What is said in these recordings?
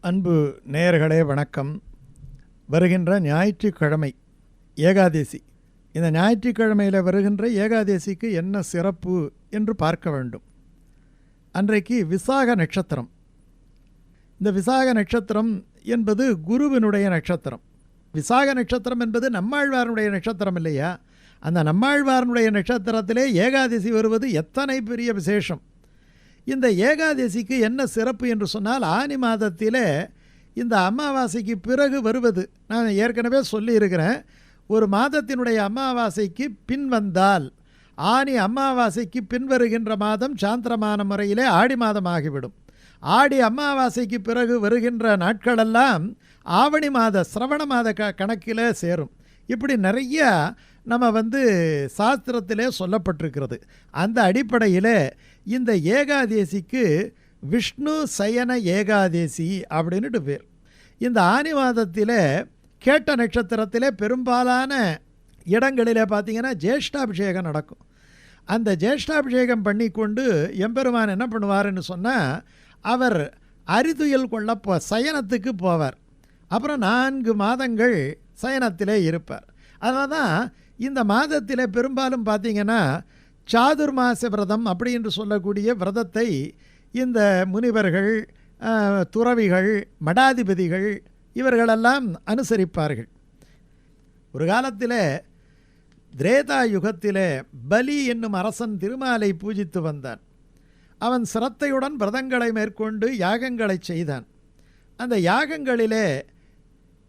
அன்பு நேயர்களே வணக்கம். வருகின்ற ஞாயிற்றுக்கிழமை ஏகாதேசி. இந்த ஞாயிற்றுக்கிழமையில் வருகின்ற ஏகாதேசிக்கு என்ன சிறப்பு என்று பார்க்க வேண்டும். அன்றைக்கு விசாக நட்சத்திரம். இந்த விசாக நட்சத்திரம் என்பது குருவினுடைய நட்சத்திரம். விசாக நட்சத்திரம் என்பது நம்மாழ்வாருடைய நட்சத்திரம் இல்லையா? அந்த நம்மாழ்வாரனுடைய நட்சத்திரத்திலே ஏகாதசி வருவது எத்தனை பெரிய விசேஷம்? இந்த ஏகாதசிக்கு என்ன சிறப்பு என்று சொன்னால் ஆனி மாதத்திலே இந்த அமாவாசைக்கு பிறகு வருவது. நான் ஏற்கனவே சொல்லியிருக்கிறேன். ஒரு மாதத்தினுடைய அமாவாசைக்கு பின் வந்தால் ஆனி அமாவாசைக்கு பின் வருகின்ற மாதம் சாந்திரமான முறையிலே ஆடி மாதம் ஆகிவிடும் ஆடி அமாவாசைக்கு பிறகு வருகின்ற நாட்களெல்லாம் ஆவணி மாத சிரவண மாத க கணக்கில் சேரும். இப்படி நிறைய நம்ம வந்து சாஸ்திரத்திலே சொல்லப்பட்டிருக்கிறது. அந்த அடிப்படையில் இந்த ஏகாதேசிக்கு விஷ்ணு சயன ஏகாதேசி அப்படின்னுட்டு பேர். இந்த ஆனி மாதத்தில் கேட்ட நட்சத்திரத்தில் பெரும்பாலான இடங்களில் பார்த்தீங்கன்னா ஜேஷ்டாபிஷேகம் நடக்கும். அந்த ஜேஷ்டாபிஷேகம் பண்ணி கொண்டு எம்பெருமான் என்ன பண்ணுவாருன்னு சொன்னால் அவர் அரிதுயில் கொள்ள போ சயனத்துக்கு போவார். அப்புறம் நான்கு மாதங்கள் சயனத்திலே இருப்பார். அதனால தான் இந்த மாதத்தில் பெரும்பாலும் பார்த்தீங்கன்னா சாதுர்மாச விரதம் அப்படி என்று சொல்லக்கூடிய விரதத்தை இந்த முனிவர்கள் துறவிகள் மடாதிபதிகள் இவர்களெல்லாம் அனுசரிப்பார்கள். ஒரு காலத்தில் திரேதா யுகத்திலே பலி என்னும் அரசன் திருமாலை பூஜித்து வந்தான். அவன் சிரத்தையுடன் விரதங்களை மேற்கொண்டு யாகங்களை செய்தான். அந்த யாகங்களிலே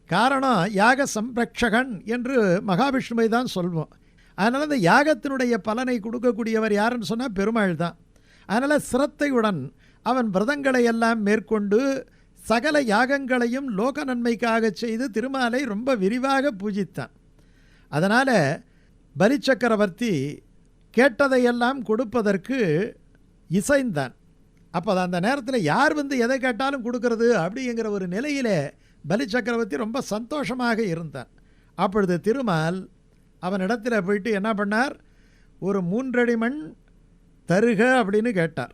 காரணம் யாக சம்ரக்ஷகன் என்று மகாவிஷ்ணுவை தான் சொல்வோம். அதனால் அந்த யாகத்தினுடைய பலனை கொடுக்கக்கூடியவர் யாருன்னு சொன்னால் பெருமாள் தான். அதனால் சிரத்தையுடன் அவன் விரதங்களை எல்லாம் மேற்கொண்டு சகல யாகங்களையும் லோக நன்மைக்காக செய்து திருமாலை ரொம்ப விரிவாக பூஜித்தான். அதனால் பலிச்சக்கரவர்த்தி கேட்டதையெல்லாம் கொடுப்பதற்கு இசைந்தான். அப்போ அந்த நேரத்தில் யார் வந்து எதை கேட்டாலும் கொடுக்கறது அப்படிங்கிற ஒரு நிலையிலே பலி சக்கரவர்த்தி ரொம்ப சந்தோஷமாக இருந்தான். அப்பொழுது திருமால் அவனிடத்தில் போயிட்டு என்ன பண்ணார்? ஒரு மூன்றடி மண் தருக அப்படின்னு கேட்டார்.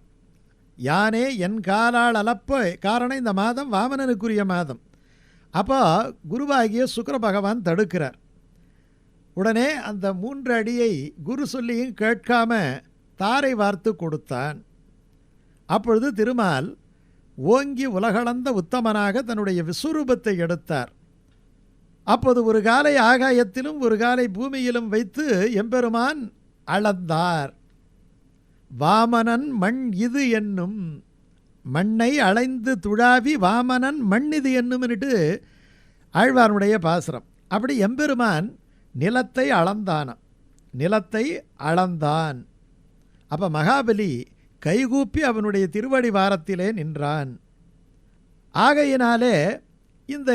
யானே என் காலால் அலப்ப காரணம் இந்த மாதம் வாமனனுக்குரிய மாதம். அப்போ குருவாகிய சுக்கர பகவான் தடுக்கிறார். உடனே அந்த மூன்று அடியை குரு சொல்லியும் கேட்காம தாரை வார்த்து கொடுத்தான். அப்பொழுது திருமால் ஓங்கி உலகளந்த உத்தமனாக தன்னுடைய விஸ்வரூபத்தை எடுத்தார். அப்போது ஒரு காலை ஆகாயத்திலும் ஒரு காலை பூமியிலும் வைத்து எம்பெருமான் அளந்தார். வாமனன் மண் இது என்னும் மண்ணை அலைந்து துழாவி வாமனன் மண் இது என்னும்னுட்டு ஆழ்வானுடைய பாசுரம். அப்படி எம்பெருமான் நிலத்தை அளந்தானாம். நிலத்தை அளந்தான். அப்போ மகாபலி கைகூப்பி அவனுடைய திருவடி வாரத்திலே நின்றான். ஆகையினாலே இந்த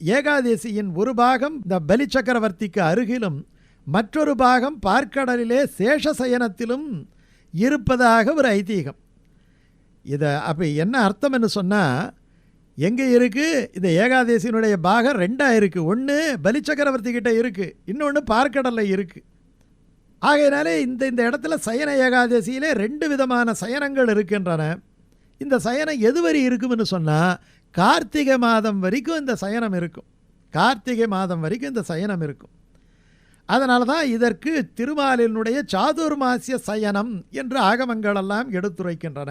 ஏகாதேசியின் ஒரு பாகம் இந்த பலி சக்கரவர்த்திக்கு அருகிலும் மற்றொரு பாகம் பார்க்கடலிலே சேஷ சயனத்திலும் இருப்பதாக ஒரு ஐதீகம். இதை அப்போ என்ன அர்த்தம் என்று சொன்னால் எங்கே இருக்குது இந்த ஏகாதேசியினுடைய பாகம் ரெண்டாக இருக்குது ஒன்று பலி சக்கரவர்த்தி இருக்குது இன்னொன்று பார்க்கடலில் இருக்குது ஆகையினாலே இந்த இந்த இடத்துல சயன ஏகாதசியிலே ரெண்டு விதமான சயனங்கள் இருக்கின்றன. இந்த சயனம் எதுவரை இருக்கும்னு சொன்னால் கார்த்திகை மாதம் வரைக்கும் இந்த சயனம் இருக்கும். கார்த்திகை மாதம் வரைக்கும் இந்த சயனம் இருக்கும். அதனால தான் இதற்கு திருமாலினுடைய சாதுர்மாசிய சயனம் என்று ஆகமங்களெல்லாம் எடுத்துரைக்கின்றன.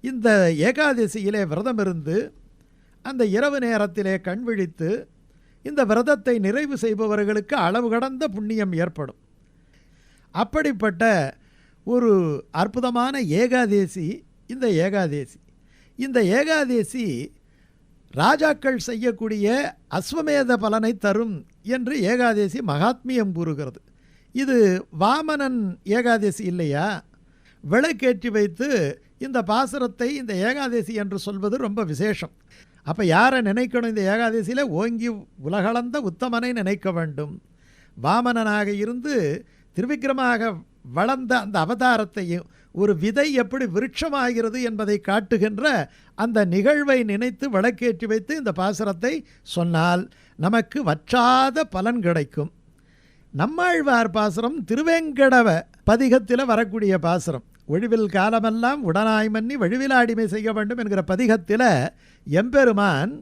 இந்த ஏகாதசியிலே விரதம் இருந்து அந்த இரவு நேரத்திலே கண் விழித்து இந்த விரதத்தை நிறைவு செய்பவர்களுக்கு அளவு கடந்த புண்ணியம் ஏற்படும். அப்படிப்பட்ட ஒரு அற்புதமான ஏகாதேசி இந்த ஏகாதேசி. இந்த ஏகாதேசி ராஜாக்கள் செய்யக்கூடிய அஸ்வமேத பலனை தரும் என்று ஏகாதேசி மகாத்மியம் கூறுகிறது. இது வாமனன் ஏகாதேசி இல்லையா? விளக்கேற்றி வைத்து இந்த பாசுரத்தை இந்த ஏகாதேசி என்று சொல்வது ரொம்ப விசேஷம். அப்போ யாரை நினைக்கணும் இந்த ஏகாதசியில்? ஓங்கி உலகளந்த உத்தமனை நினைக்க வேண்டும். வாமனனாக இருந்து திருவிக்கிரமாக வளர்ந்த அந்த அவதாரத்தையும் ஒரு விதை எப்படி விருட்சமாகிறது என்பதை காட்டுகின்ற அந்த நிகழ்வை நினைத்து வழக்கேற்றி வைத்து இந்த பாசுரத்தை சொன்னால் நமக்கு வற்றாத பலன் கிடைக்கும். நம்மாழ்வார் பாசுரம் திருவேங்கடவ பதிகத்தில் வரக்கூடிய பாசுரம். ஒழிவில் காலமெல்லாம் உடனாய் மன்னி வழுவில் அடிமை செய்ய வேண்டும் என்கிற பதிகத்தில் எம்பெருமான்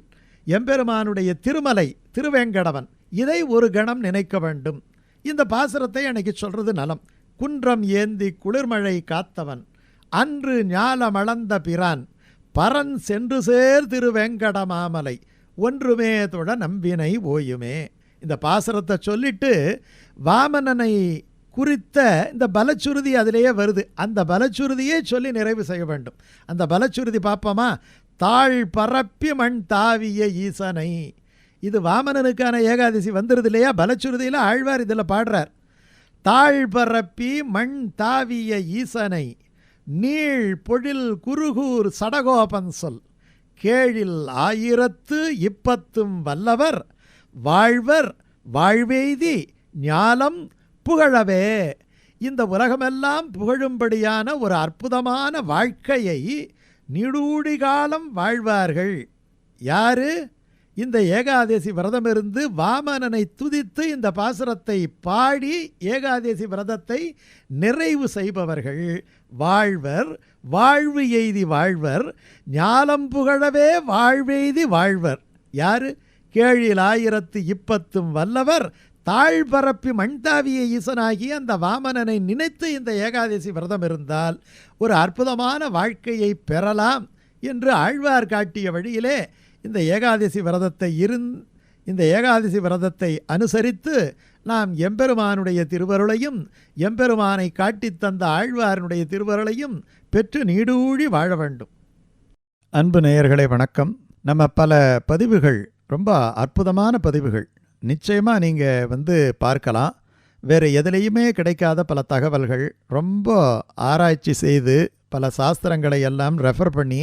எம்பெருமானுடைய திருமலை திருவேங்கடவன் இதை ஒரு கணம் நினைக்க வேண்டும். இந்த பாசுரத்தை அன்னைக்கு சொல்கிறது நலம். குன்றம் ஏந்தி குளிர்மழை காத்தவன். அன்று ஞாலமளந்த பிரான். பரன் சென்று சேர் திருவேங்கட மாமலை ஒன்றுமே தொட நம்பினை ஓயுமே. இந்த பாசுரத்தை சொல்லிட்டு வாமனனை குறித்த இந்த பலச்சுருதி அதிலேயே வருது. அந்த பலச்சுருதியே சொல்லி நிறைவு செய்ய வேண்டும். அந்த பலச்சுருதி பார்ப்போமா தாழ் பரப்பி மண் தாவிய ஈசனை. இது வாமனனுக்கான ஏகாதசி வந்துடுது இல்லையா? பலச்சுருதியில் ஆழ்வார் இதில் பாடுறார். தாழ்பரப்பி மண் தாவிய ஈசனை நீள் பொழில் குருகூர் சடகோபன் சொல். கேழில் ஆயிரத்து இப்பத்தும் வல்லவர் வாழ்வர் வாழ்வெய்தி ஞாலம் புகழவே. இந்த உலகமெல்லாம் புகழும்படியான ஒரு அற்புதமான வாழ்க்கையை நீடூடி காலம் வாழ்வார்கள். யாரு? இந்த ஏகாதசி விரதம் இருந்து வாமனனை துதித்து இந்த பாசுரத்தை பாடி ஏகாதசி விரதத்தை நிறைவு செய்பவர்கள் வாழ்வர். வாழ்வு எய்தி வாழ்வர். ஞாலம் புகழவே வாழ்வெய்தி வாழ்வர். யார்? கேழில் ஆயிரத்து இப்பத்தும் வல்லவர். தாழ்பரப்பி மண்தாவிய ஈசனாகி அந்த வாமனனை நினைத்து இந்த ஏகாதசி விரதம் இருந்தால் ஒரு அற்புதமான வாழ்க்கையை பெறலாம் என்று ஆழ்வார் காட்டிய வழியிலே இந்த ஏகாதசி விரதத்தை இருந் இந்த ஏகாதசி விரதத்தை அனுசரித்து நாம் எம்பெருமானுடைய திருவருளையும் எம்பெருமானை காட்டித் தந்த ஆழ்வாரனுடைய திருவருளையும் பெற்று நீடூழி வாழ வேண்டும். அன்பு நேயர்களே வணக்கம். நம்ம பல பதிவுகள் ரொம்ப அற்புதமான பதிவுகள். நிச்சயமாக நீங்கள் வந்து பார்க்கலாம். வேறு எதுலேயுமே கிடைக்காத பல தகவல்கள் ரொம்ப ஆராய்ச்சி செய்து பல சாஸ்திரங்களை எல்லாம் ரெஃபர் பண்ணி